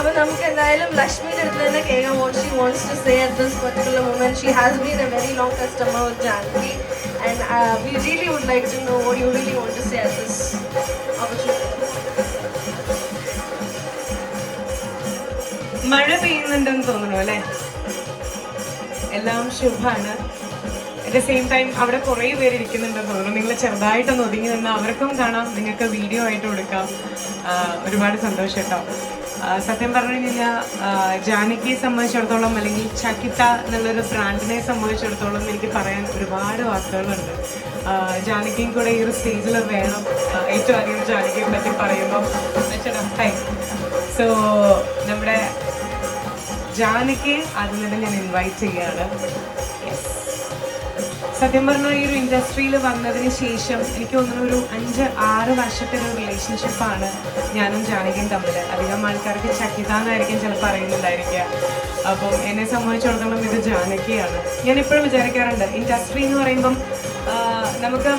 അപ്പൊ നമുക്ക് എന്തായാലും ലക്ഷ്മിയുടെ അടുത്ത് തന്നെ കേൾക്കാം what she wants to say at this particular moment she has been a very long customer of Janvi and we really would like to know what you really want to say at this മഴ പെയ്യുന്നുണ്ടെന്ന് തോന്നുന്നു അല്ലേ? എല്ലാം ശുഭാണ് at the same time അവിടെ കുറേ പേര് ഇരിക്കുന്നുണ്ടെന്ന് തോന്നുന്നു. നിങ്ങൾ ചെറുതായിട്ടൊന്ന് ഒതുങ്ങി നിന്ന് അവർക്കും കാണാം. നിങ്ങൾക്ക് വീഡിയോ ആയിട്ട് കൊടുക്കാം. ഒരുപാട് സന്തോഷം കേട്ടോ. സത്യം പറഞ്ഞു കഴിഞ്ഞാൽ ജാനകിയെ സംബന്ധിച്ചിടത്തോളം അല്ലെങ്കിൽ ചക്കിത്ത എന്നുള്ളൊരു ബ്രാൻഡിനെ സംബന്ധിച്ചിടത്തോളം എനിക്ക് പറയാൻ ഒരുപാട് വാക്കുകളുണ്ട്. ജാനകിയും കൂടെ ഈ ഒരു സ്റ്റേജിൽ വേണം. ഏറ്റവും അധികം ജാനകിയെ പറ്റി പറയുമ്പോൾ സോ നമ്മുടെ ജാനകിയെ അതിനിടെ ഞാൻ ഇൻവൈറ്റ് ചെയ്യാണ് Yes. സത്യം പറഞ്ഞാൽ ഈ ഒരു ഇൻഡസ്ട്രിയിൽ വന്നതിന് ശേഷം എനിക്ക് തോന്നുന്നു ഒരു അഞ്ച് ആറ് വർഷത്തെ ഒരു റിലേഷൻഷിപ്പാണ് ഞാനും ജാനകിയും തമ്മിൽ അധികം ആൾക്കാർക്ക് ചക്കിതാന്നായിരിക്കും ചിലപ്പോൾ അറിയുന്നുണ്ടായിരിക്കുക അപ്പം എന്നെ സംബന്ധിച്ചിടത്തോളം ഇത് ജാനകിയാണ്. ഞാൻ എപ്പോഴും വിചാരിക്കാറുണ്ട് ഇൻഡസ്ട്രി എന്ന് പറയുമ്പം നമുക്ക്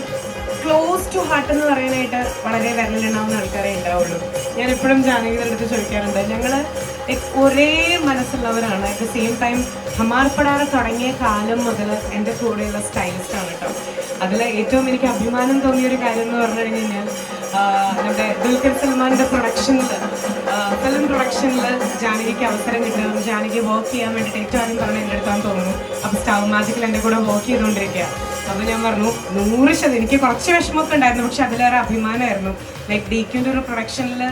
ക്ലോസ് ടു ഹാർട്ട് എന്ന് പറയാനായിട്ട് വളരെ വിരലിലുണ്ടാവുന്ന ആൾക്കാരെ ഉണ്ടാവുള്ളൂ. ഞാൻ എപ്പോഴും ജാനകിയുടെ അടുത്ത് ചോദിക്കാറുണ്ട് ഞങ്ങൾ ഒരേ മനസ്സുള്ളവരാണ്. അറ്റ് ദ സെയിം ടൈം ഹമാർപ്പടാറ് തുടങ്ങിയ കാലം മുതൽ എന്റെ കൂടെയുള്ള സ്റ്റൈലിസ്റ്റാണ് കേട്ടോ അതിൽ ഏറ്റവും എനിക്ക് അഭിമാനം തോന്നിയ ഒരു കാര്യം എന്ന് പറഞ്ഞു കഴിഞ്ഞു കഴിഞ്ഞാൽ നമ്മുടെ ദുൽഖർ സൽമാന്റെ പ്രൊഡക്ഷനിൽ ഫിലിം പ്രൊഡക്ഷനിൽ ജാനകിക്ക് അവസരം കിട്ടും ജാനകി വർക്ക് ചെയ്യാൻ വേണ്ടിയിട്ട് ഏറ്റവും ആദ്യം പറഞ്ഞ എന്റെ അടുത്താന്ന് തോന്നുന്നു. അപ്പോൾ സ്റ്റാവ് മാജിക്കിൽ എന്റെ കൂടെ വർക്ക് ചെയ്തുകൊണ്ടിരിക്കുക അപ്പോൾ ഞാൻ പറഞ്ഞു നൂറ് ശതമാനം എനിക്ക് കുറച്ച് വിഷമമൊക്കെ ഉണ്ടായിരുന്നു പക്ഷെ അതിലേറെ അഭിമാനമായിരുന്നു. ലൈക്ക് ഡീക്കിന്റെ ഒരു പ്രൊഡക്ഷനിൽ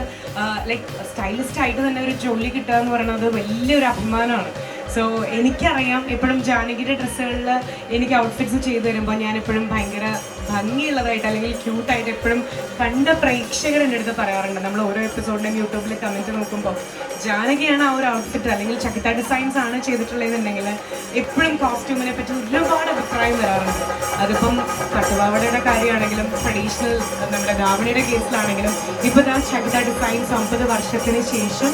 ലൈക്ക് സ്റ്റൈലിസ്റ്റ് ആയിട്ട് തന്നെ ഒരു ജോലി കിട്ടുക എന്ന് പറയുന്നത് വലിയൊരു അഭിമാനമാണ്. സോ എനിക്കറിയാം എപ്പോഴും ജാനകിയുടെ ഡ്രസ്സുകളിൽ എനിക്ക് ഔട്ട്ഫിറ്റ്സ് ചെയ്തു തരുമ്പോൾ ഞാൻ എപ്പോഴും ഭയങ്കര ഭംഗിയുള്ളതായിട്ട് അല്ലെങ്കിൽ ക്യൂട്ടായിട്ട് എപ്പോഴും കണ്ട പ്രേക്ഷകർ എന്റെ അടുത്ത് പറയാറുണ്ട്. നമ്മൾ ഓരോ എപ്പിസോഡിലും യൂട്യൂബിൽ കമന്റ് നോക്കുമ്പോൾ ജാനകിയാണ് ആ ഒരു ഔട്ട്ഫിറ്റ് അല്ലെങ്കിൽ ചക്കിത്ത ഡിസൈൻസ് ആണ് ചെയ്തിട്ടുള്ളതെന്നുണ്ടെങ്കിൽ എപ്പോഴും കോസ്റ്റ്യൂമിനെ പറ്റി ഒരുപാട് അഭിപ്രായം വരാറുണ്ട്. അതിപ്പം പട്ടുപാവടയുടെ കാര്യമാണെങ്കിലും ട്രഡീഷണൽ നമ്മുടെ ധാവണിയുടെ കേസിലാണെങ്കിലും ഇപ്പോൾ ഞാൻ ചക്കിത്ത ഡിസൈൻസ് അമ്പത് വർഷത്തിന് ശേഷം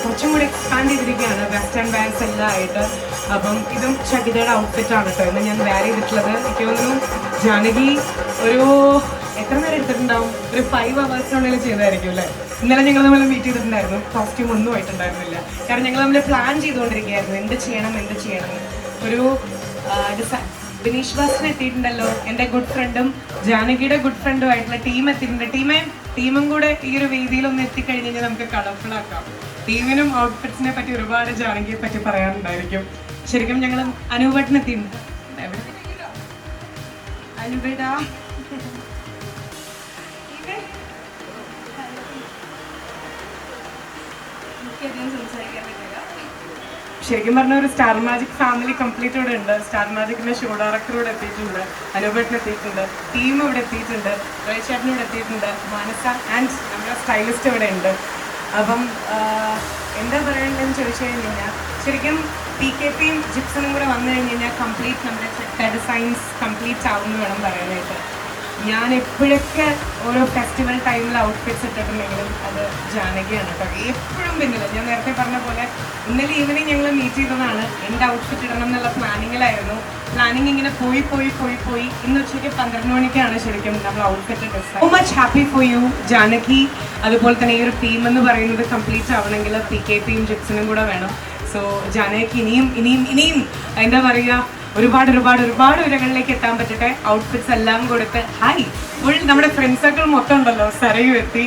കുറച്ചും കൂടി എക്സ്പാൻഡ് ചെയ്തിരിക്കുകയാണ്. വെസ്റ്റേൺ ബാൻസ് എല്ലാം ആയിട്ട്. അപ്പം ഇതും ഷഗിതയുടെ ഔട്ട്ഫിറ്റ് ആണ് കേട്ടോ ഇന്ന് ഞാൻ വെയർ ചെയ്തിട്ടുള്ളത്. എനിക്ക് തോന്നുന്നു ജാനകി ഒരു എത്ര നേരം എടുത്തിട്ടുണ്ടാവും? ഒരു ഫൈവ് അവേഴ്സിനുള്ളിൽ ചെയ്തായിരിക്കും അല്ലേ? ഇന്നലെ ഞങ്ങൾ തമ്മിൽ മീറ്റ് ചെയ്തിട്ടുണ്ടായിരുന്നു. കോസ്റ്റ്യൂം ഒന്നും ആയിട്ടുണ്ടായിരുന്നില്ല. കാരണം ഞങ്ങൾ തമ്മിൽ പ്ലാൻ ചെയ്തുകൊണ്ടിരിക്കുകയായിരുന്നു. എന്ത് ചെയ്യണം എന്ത് ചെയ്യണം. ഒരു ബിനീഷ് ബാസിന് എത്തിയിട്ടുണ്ടല്ലോ. എന്റെ ഗുഡ് ഫ്രണ്ടും ജാനകിയുടെ ഗുഡ് ഫ്രണ്ടും ആയിട്ടുള്ള ടീം എത്തിയിട്ടുണ്ട്. ടീമേ ടീമും കൂടെ ഈ ഒരു വേദിയിൽ ഒന്ന് എത്തിക്കഴിഞ്ഞ് കഴിഞ്ഞാൽ നമുക്ക് കളർഫുൾ ആക്കാം. ടീമിനും ഔട്ട്ഫിറ്റ്സിനെ പറ്റി ഒരുപാട് ജാനകിയെ പറ്റി പറയാനുണ്ടായിരിക്കും. ശരിക്കും ഞങ്ങൾ അനുപേട്ടൻ എത്തിയിട്ടുണ്ട് സംസാരിക്കാൻ പറ്റില്ല. ശരിക്കും പറഞ്ഞ ഒരു സ്റ്റാർ മാജിക് ഫാമിലി കംപ്ലീറ്റ് ഇവിടെ ഉണ്ട്. സ്റ്റാർ മാജിക്കിന്റെ ഷോ ഡയറക്ടർ ഇവിടെ എത്തിയിട്ടുണ്ട്. അനുപേട്ടൻ എത്തിയിട്ടുണ്ട്. ടീം ഇവിടെ എത്തിയിട്ടുണ്ട്. റേച്ചേട്ടൻ ഇവിടെ എത്തിയിട്ടുണ്ട്. മാനസ ആൻഡ് നമ്മുടെ സ്റ്റൈലിസ്റ്റ് ഇവിടെ ഉണ്ട്. അപ്പം എന്താ പറയണ്ടെന്ന് ചോദിച്ചു കഴിഞ്ഞ് കഴിഞ്ഞാൽ ശരിക്കും പി കെ പിയും ജിപ്സണും കൂടെ വന്നു കഴിഞ്ഞ് കഴിഞ്ഞാൽ കംപ്ലീറ്റ് നമ്മുടെ ഡിസൈൻസ് കംപ്ലീറ്റ് ആവുമെന്ന് വേണം പറയാനായിട്ട്. ഞാൻ എപ്പോഴൊക്കെ ഓരോ ഫെസ്റ്റിവൽ ടൈമിൽ ഔട്ട്ഫിറ്റ്സ് ഇട്ടിട്ടുണ്ടെങ്കിലും അത് ജാനകിയാണ് കേട്ടോ എപ്പോഴും പിന്നില്ല ഞാൻ നേരത്തെ പറഞ്ഞ പോലെ ഇന്നലെ ഈവനിങ് ഞങ്ങൾ മീറ്റ് ചെയ്തതാണ്. എന്റെ ഔട്ട്ഫിറ്റ് ഇടണം എന്നുള്ള പ്ലാനിങ്ങിലായിരുന്നു പ്ലാനിങ് ഇങ്ങനെ പോയി പോയി പോയി പോയി. ഇന്ന് ഉച്ചയ്ക്ക് പന്ത്രണ്ട് മണിക്കാണ് ശരിക്കും നമ്മൾ outfit dress so much happy for you Janaki. അതുപോലെ തന്നെ ഈ ഒരു ടീം എന്ന് പറയുന്നത് കംപ്ലീറ്റ് ആവണമെങ്കിൽ പി കെ പിയും ജിപ്സിനും കൂടെ വേണം. സോ ജാനകി ഇനിയും ഇനിയും ഇനിയും എന്താ പറയുക ഒരുപാട് ഒരുപാട് ഒരുപാട് ഉയരങ്ങളിലേക്ക് എത്താൻ പറ്റട്ടെ. ഔട്ട്ഫിറ്റ്സ് എല്ലാം കൊടുത്ത്. ഹായ് ഫുൾ നമ്മുടെ ഫ്രണ്ട് സർക്കിൾ മൊത്തം ഉണ്ടല്ലോ. സരയു എത്തി.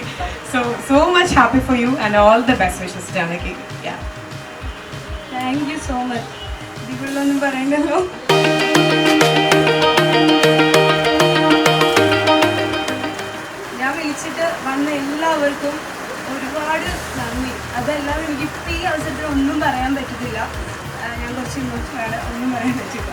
So so much happy for you and all the best wishes Janaki thank you so much ഇതിലൊന്നും പറയണ്ടല്ലോ. ഞാൻ വിളിച്ചിട്ട് വന്ന എല്ലാവർക്കും ഒരുപാട് നന്ദി. അതെല്ലാം എനിക്ക് ഈ അവസരത്തിൽ ഒന്നും പറയാൻ പറ്റത്തില്ല. ആ, ഞാൻ കുറച്ച് ഇമോഷനാണ് ഒന്നും പറയാൻ പറ്റില്ല